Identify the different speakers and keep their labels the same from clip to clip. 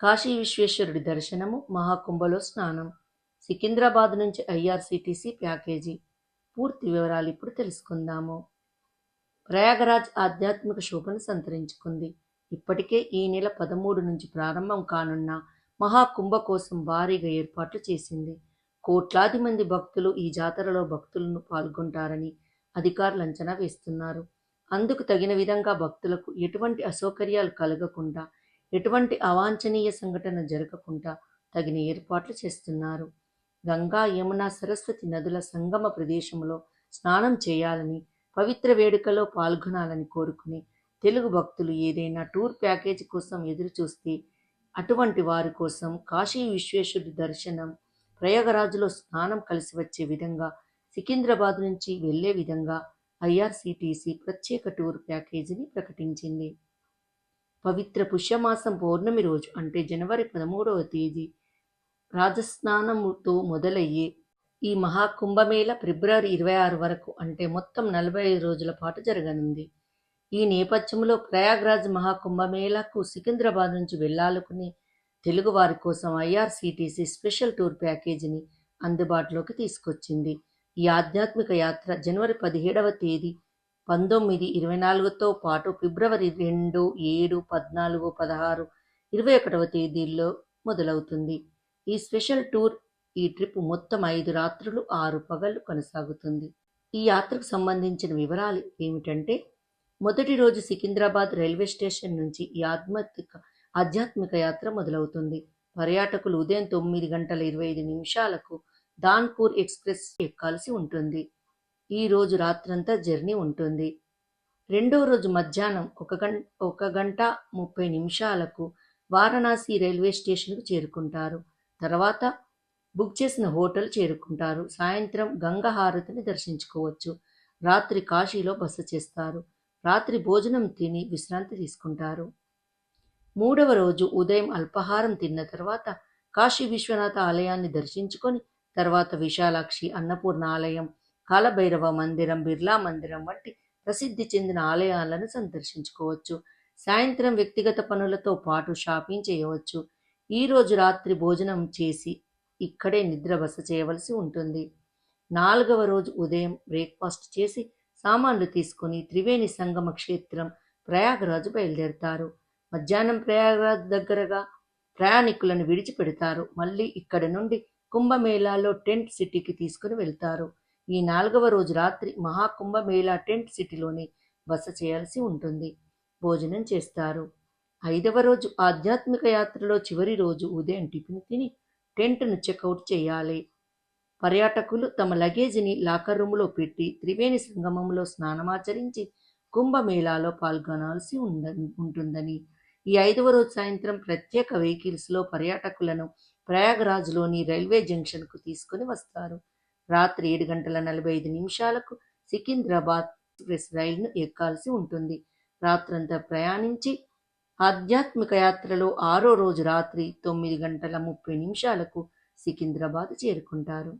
Speaker 1: కాశీ విశ్వేశ్వరుడి దర్శనము మహాకుంభలో స్నానం. సికింద్రాబాద్ నుంచి ఐఆర్సీటీసీ ప్యాకేజీ. పూర్తి వివరాలు ఇప్పుడు తెలుసుకుందాము. ప్రయాగరాజ్ ఆధ్యాత్మిక శోభను సంతరించుకుంది. ఇప్పటికే ఈ నెల పదమూడు నుంచి ప్రారంభం కానున్న మహాకుంభ కోసం భారీగా ఏర్పాట్లు చేసింది. కోట్లాది మంది భక్తులు ఈ జాతరలో భక్తులను పాల్గొంటారని అధికారులు అంచనా వేస్తున్నారు. అందుకు తగిన విధంగా భక్తులకు ఎటువంటి అసౌకర్యాలు కలగకుండా ఎటువంటి అవాంఛనీయ సంఘటన జరగకుండా తగిన ఏర్పాట్లు చేస్తున్నారు. గంగా యమున సరస్వతి నదుల సంగమ ప్రదేశంలో స్నానం చేయాలని పవిత్ర వేడుకలో పాల్గొనాలని కోరుకుని తెలుగు భక్తులు ఏదైనా టూర్ ప్యాకేజీ కోసం ఎదురు చూస్తే అటువంటి వారి కోసం కాశీ విశ్వేశ్వరుడి దర్శనం ప్రయాగరాజులో స్నానం కలిసి వచ్చే విధంగా సికింద్రాబాద్ నుంచి వెళ్ళే విధంగా ఐఆర్సిటిసి ప్రత్యేక టూర్ ప్యాకేజీని ప్రకటించింది. పవిత్ర పుష్యమాసం పౌర్ణమి రోజు అంటే జనవరి పదమూడవ తేదీ రాజస్నానముతో మొదలయ్యే ఈ మహాకుంభమేళ ఫిబ్రవరి ఇరవై ఆరు వరకు అంటే మొత్తం నలభై ఐదు రోజుల పాటు జరగనుంది. ఈ నేపథ్యంలో ప్రయాగ్రాజ్ మహాకుంభమేళకు సికింద్రాబాద్ నుంచి వెళ్ళాలనుకునే తెలుగు వారి కోసం ఐఆర్సీటీసీ స్పెషల్ టూర్ ప్యాకేజీని అందుబాటులోకి తీసుకొచ్చింది. ఈ ఆధ్యాత్మిక యాత్ర జనవరి పదిహేడవ తేదీ పంతొమ్మిది ఇరవై నాలుగుతో పాటు ఫిబ్రవరి రెండు ఏడు పద్నాలుగు పదహారు ఇరవై ఒకటవ తేదీల్లో మొదలవుతుంది. ఈ స్పెషల్ టూర్ ఈ ట్రిప్ మొత్తం ఐదు రాత్రులు ఆరు పగళ్ళు కొనసాగుతుంది. ఈ యాత్రకు సంబంధించిన వివరాలు ఏమిటంటే మొదటి రోజు సికింద్రాబాద్ రైల్వే స్టేషన్ నుంచి ఈ ఆధ్యాత్మిక ఆధ్యాత్మిక యాత్ర మొదలవుతుంది. పర్యాటకులు ఉదయం తొమ్మిది గంటల ఇరవై ఐదు నిమిషాలకు దాన్పూర్ ఎక్స్ప్రెస్ ఎక్కాల్సి ఉంటుంది. ఈ రోజు రాత్రంతా జర్నీ ఉంటుంది. రెండో రోజు మధ్యాహ్నం ఒక గంట ఒక గంట ముప్పై నిమిషాలకు వారణాసి రైల్వే స్టేషన్కు చేరుకుంటారు. తర్వాత బుక్ చేసిన హోటల్ చేరుకుంటారు. సాయంత్రం గంగ హారతిని దర్శించుకోవచ్చు. రాత్రి కాశీలో బస చేస్తారు. రాత్రి భోజనం తిని విశ్రాంతి తీసుకుంటారు. మూడవ రోజు ఉదయం అల్పాహారం తిన్న తర్వాత కాశీ విశ్వనాథ ఆలయాన్ని దర్శించుకొని తర్వాత విశాలాక్షి అన్నపూర్ణ ఆలయం కాలభైరవ మందిరం బిర్లా మందిరం వంటి ప్రసిద్ధి చెందిన ఆలయాలను సందర్శించుకోవచ్చు. సాయంత్రం వ్యక్తిగత పనులతో పాటు షాపింగ్ చేయవచ్చు. ఈ రోజు రాత్రి భోజనం చేసి ఇక్కడే నిద్ర బస చేయవలసి ఉంటుంది. నాలుగవ రోజు ఉదయం బ్రేక్ఫాస్ట్ చేసి సామాన్లు తీసుకుని త్రివేణి సంగమ క్షేత్రం ప్రయాగరాజు బయలుదేరతారు. మధ్యాహ్నం ప్రయాగరాజ్ దగ్గరగా ప్రయాణికులను విడిచిపెడతారు. మళ్ళీ ఇక్కడ నుండి కుంభమేళాలో టెంట్ సిటీకి తీసుకుని వెళ్తారు. ఈ నాలుగవ రోజు రాత్రి మహాకుంభమేళా టెంట్ సిటీలోని బస చేయాల్సి ఉంటుంది. భోజనం చేస్తారు. ఐదవ రోజు ఆధ్యాత్మిక యాత్రలో చివరి రోజు ఉదయం టిఫిన్ తిని టెంట్ను చెక్అవుట్ చేయాలి. పర్యాటకులు తమ లగేజీని లాకర్ రూములో పెట్టి త్రివేణి సంగమంలో స్నానమాచరించి కుంభమేళాలో పాల్గొనాల్సి ఉంద ఉంటుందని. ఈ ఐదవ రోజు సాయంత్రం ప్రత్యేక వెహికల్స్లో పర్యాటకులను ప్రయాగరాజ్లోని రైల్వే జంక్షన్కు తీసుకుని వస్తారు. రాత్రి ఏడు గంటల నలభై ఐదు నిమిషాలకు సికింద్రాబాద్ ఎక్స్ప్రెస్ రైలును ఎక్కాల్సి ఉంటుంది. రాత్రంతా ప్రయాణించి ఆధ్యాత్మిక యాత్రలో ఆరో రోజు రాత్రి తొమ్మిది గంటల ముప్పై నిమిషాలకు సికింద్రాబాద్ చేరుకుంటారు.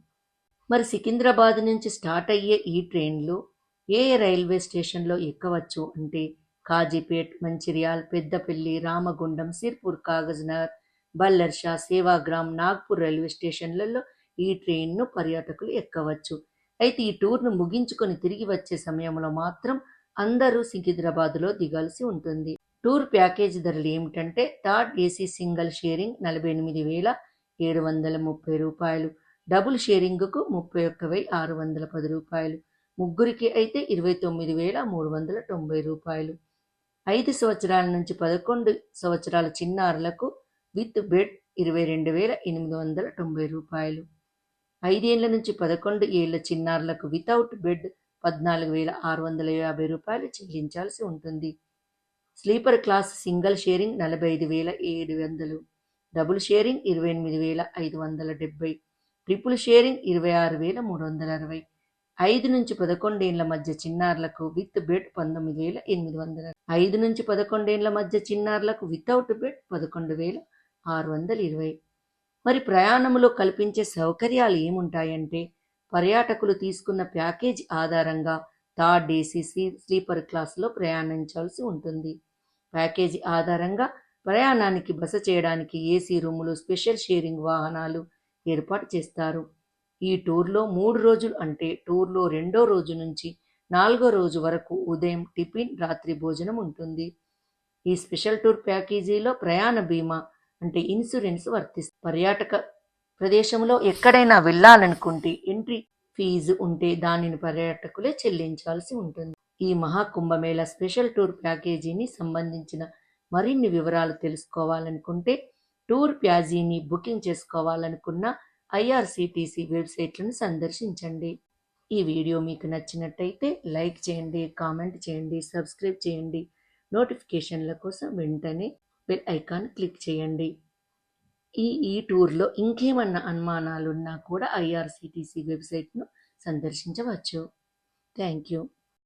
Speaker 1: మరి సికింద్రాబాద్ నుంచి స్టార్ట్ అయ్యే ఈ ట్రైన్లో ఏ రైల్వే స్టేషన్లో ఎక్కవచ్చు అంటే కాజీపేట్ మంచిర్యాల్ పెద్దపల్లి రామగుండం సిర్పూర్ కాగజ్నగర్ బల్లర్షా సేవాగ్రామ్ నాగ్పూర్ రైల్వే స్టేషన్లలో ఈ ట్రైన్ను పర్యాటకులు ఎక్కవచ్చు. అయితే ఈ టూర్ను ముగించుకొని తిరిగి వచ్చే సమయంలో మాత్రం అందరూ సికింద్రాబాద్లో దిగాల్సి ఉంటుంది. టూర్ ప్యాకేజీ ధరలు ఏమిటంటే థర్డ్ ఏసీ సింగిల్ షేరింగ్ నలభై ఎనిమిది వేల ఏడు వందల ముప్పై రూపాయలు డబుల్ షేరింగ్కు ముప్పై ఒక్క వెయ్యి ఆరు వందల పది రూపాయలు ముగ్గురికి అయితే ఇరవై తొమ్మిది వేల మూడు వందల తొంభై రూపాయలు. ఐదు సంవత్సరాల నుంచి పదకొండు సంవత్సరాల చిన్నారులకు విత్ బెడ్ ఇరవై రెండు వేల ఎనిమిది వందల తొంభై రూపాయలు. ఐదేళ్ళ నుంచి పదకొండు ఏళ్ళ చిన్నారులకు వితౌట్ బెడ్ పద్నాలుగు వేల ఆరు వందల యాభై రూపాయలు చెల్లించాల్సి ఉంటుంది. స్లీపర్ క్లాస్ సింగిల్ షేరింగ్ నలభై ఐదు వేల ఏడు వందలు డబుల్ షేరింగ్ ఇరవై ఎనిమిది వేల ఐదు వందల డెబ్బై ట్రిపుల్ షేరింగ్ ఇరవై ఆరు వేల మూడు వందల అరవై. ఐదు నుంచి పదకొండేళ్ళ మధ్య చిన్నారులకు విత్ బెడ్ పంతొమ్మిది వేల ఎనిమిది వందల ఐదు నుంచి పదకొండేళ్ళ మధ్య చిన్నారులకు వితౌట్ బెడ్ పదకొండు వేల ఆరు వందల ఇరవై. మరి ప్రయాణంలో కల్పించే సౌకర్యాలు ఏముంటాయంటే? పర్యాటకులు తీసుకున్న ప్యాకేజ్ ఆధారంగా థర్డ్ ఏసీ స్లీపర్ క్లాస్లో ప్రయాణించాల్సి ఉంటుంది. ప్యాకేజీ ఆధారంగా ప్రయాణానికి బస చేయడానికి ఏసీ రూములు స్పెషల్ షేరింగ్ వాహనాలు ఏర్పాటు చేస్తారు. ఈ టూర్లో మూడు రోజులు అంటే టూర్లో రెండో రోజు నుంచి నాలుగో రోజు వరకు ఉదయం టిఫిన్ రాత్రి భోజనం ఉంటుంది. ఈ స్పెషల్ టూర్ ప్యాకేజీలో ప్రయాణ బీమా అంటే ఇన్సూరెన్స్ వర్తిస్తుంది పర్యాటక ప్రదేశంలో ఎక్కడైనా వెళ్ళాలనుకుంటే ఎంట్రీ ఫీజు ఉంటే దానిని పర్యాటకులే చెల్లించాల్సి ఉంటుంది. ఈ మహాకుంభమేళ స్పెషల్ టూర్ ప్యాకేజీని సంబంధించిన మరిన్ని వివరాలు తెలుసుకోవాలనుకుంటే టూర్ ప్యాజీని బుకింగ్ చేసుకోవాలనుకున్న ఐఆర్సిటిసి వెబ్సైట్లను సందర్శించండి. ఈ వీడియో మీకు నచ్చినట్టయితే లైక్ చేయండి కామెంట్ చేయండి సబ్స్క్రైబ్ చేయండి. నోటిఫికేషన్ల కోసం వెంటనే బెల్ ఐకాన్ క్లిక్ చేయండి. ఈ ఈ టూర్లో ఇంకేమన్నా అనుమానాలున్నా కూడా ఐఆర్సిటీసీ వెబ్సైట్ను సందర్శించవచ్చు. Thank you.